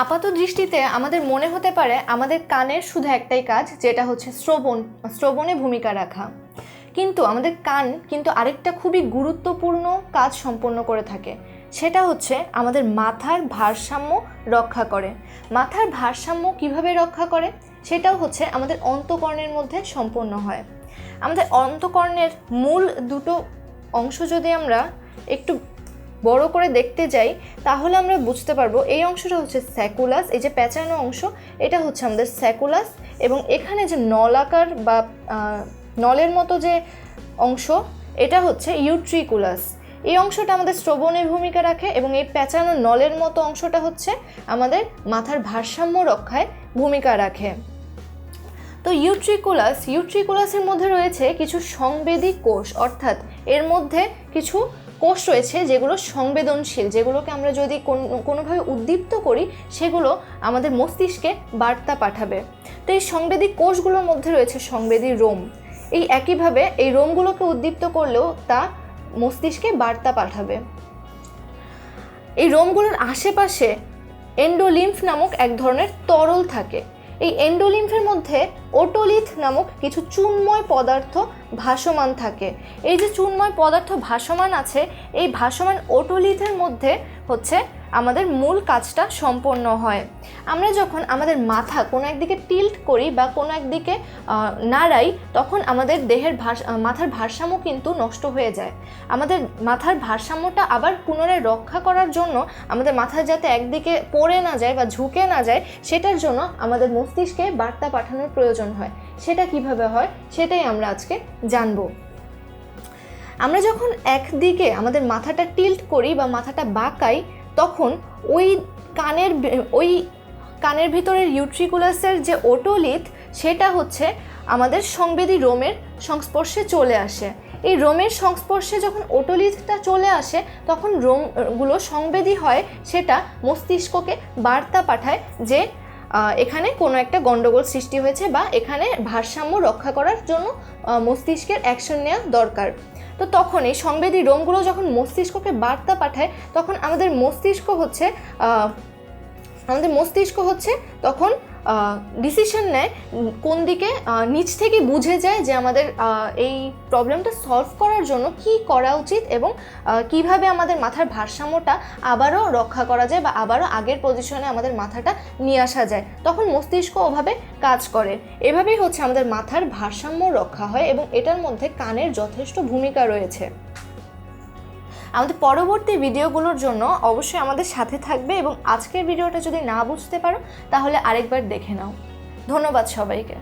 আপাত দৃষ্টিতে আমাদের মনে হতে পারে আমাদের কানের শুধু একটাই কাজ, যেটা হচ্ছে শ্রবণ, শ্রবণে ভূমিকা রাখা। কিন্তু আমাদের কান কিন্তু আরেকটা খুবই গুরুত্বপূর্ণ কাজ সম্পন্ন করে থাকে। সেটা হচ্ছে আমাদের মাথার ভারসাম্য রক্ষা করে। মাথার ভারসাম্য কীভাবে রক্ষা করে? সেটাও হচ্ছে আমাদের অন্তকর্ণের মধ্যে সম্পন্ন হয়। আমাদের অন্তকর্ণের মূল দুটো অংশ যদি আমরা একটু বড় করে দেখতে যাই, তাহলে আমরা বুঝতে পারব এই অংশটা হচ্ছে স্যাকুলাস, এই যে প্যাঁচানো অংশ, এটা হচ্ছে আমাদের স্যাকুলাস, এবং এখানে যে নলাকার বা নলের মতো যে অংশ, এটা হচ্ছে ইউট্রিকুলাস। এই অংশটা আমাদের শ্রবণের ভূমিকা রাখে, এবং এই প্যাঁচানো নলের মতো অংশটা হচ্ছে আমাদের মাথার ভারসাম্য রক্ষায় ভূমিকা রাখে। তো ইউট্রিকুলাস, ইউট্রিকুলাসের মধ্যে রয়েছে কিছু সংবেদী কোষ, অর্থাৎ এর মধ্যে কিছু কোষ রয়েছে যেগুলো সংবেদনশীল, যেগুলোকে আমরা যদি কোন- কোনোভাবে উদ্দীপ্ত করি, সেগুলো আমাদের মস্তিষ্কে বার্তা পাঠাবে। তো এই সংবেদী কোষগুলোর মধ্যে রয়েছে সংবেদী রোম। এই একইভাবে এই রোমগুলোকে উদ্দীপ্ত করলেও তা মস্তিষ্কে বার্তা পাঠাবে। এই রোমগুলোর আশেপাশে এন্ডোলিম্ফ নামক এক ধরনের তরল থাকে। এই এন্ডোলিম্ফের মধ্যে ওটোলিথ নামক কিছু চুনময় পদার্থ ভাসমান থাকে। এই যে চুনময় পদার্থ ভাসমান আছে, এই ভাসমান ওটোলিথের মধ্যে হচ্ছে আমাদের মূল কাজটা সম্পন্ন হয়। আমরা যখন আমাদের মাথা কোনো একদিকে টিল্ট করি বা কোনো একদিকে নাড়াই, তখন আমাদের দেহের মাথার ভারসাম্য কিন্তু নষ্ট হয়ে যায়। আমাদের মাথার ভারসাম্যটা আবার পুনরায় রক্ষা করার জন্য আমাদের মাথা যাতে একদিকে পড়ে না যায় বা ঝুঁকে না যায়, সেটার জন্য আমাদের মস্তিষ্কে বার্তা পাঠানোর প্রয়োজন হয়। সেটা কীভাবে হয়? সেটাই আমরা আজকে জানব। আমরা যখন একদিকে আমাদের মাথাটা টিল্ট করি বা মাথাটা বাঁকাই, তখন ওই কানের ওই কানের ভিতরের ইউট্রিকুলাসের যে ওটোলিথ সেটা হচ্ছে আমাদের সংবেদী রোমের সংস্পর্শে চলে আসে। এই রোমের সংস্পর্শে যখন ওটোলিথটা চলে আসে, তখন রোমগুলো সংবেদী হয়, সেটা মস্তিষ্ককে বার্তা পাঠায় যে এখানে কোনো একটা গণ্ডগোল সৃষ্টি হয়েছে বা এখানে ভারসাম্য রক্ষা করার জন্য মস্তিষ্কের অ্যাকশন নেওয়া দরকার। তো তখন এই সংবেদী রোমগুলো যখন মস্তিষ্ককে বার্তা পাঠায়, তখন আমাদের মস্তিষ্ক হচ্ছে আমাদের মস্তিষ্ক হচ্ছে তখন ডিসিশন নেয় কোন দিকে নিচ থেকে বুঝে যায় যে আমাদের এই প্রবলেমটা সলভ করার জন্য কি করা উচিত এবং কীভাবে আমাদের মাথার ভারসাম্যটা আবারও রক্ষা করা যায় বা আবারও আগের পজিশনে আমাদের মাথাটা নিয়ে আসা যায়। তখন মস্তিষ্ক ওভাবে কাজ করে। এভাবেই হচ্ছে আমাদের মাথার ভারসাম্য রক্ষা হয় এবং এটার মধ্যে কানের যথেষ্ট ভূমিকা রয়েছে। আমাদের পরবর্তী ভিডিওগুলোর জন্য অবশ্যই আমাদের সাথে থাকবে এবং আজকের ভিডিওটা যদি না বুঝতে পারো, তাহলে আরেকবার দেখে নাও। ধন্যবাদ সবাইকে।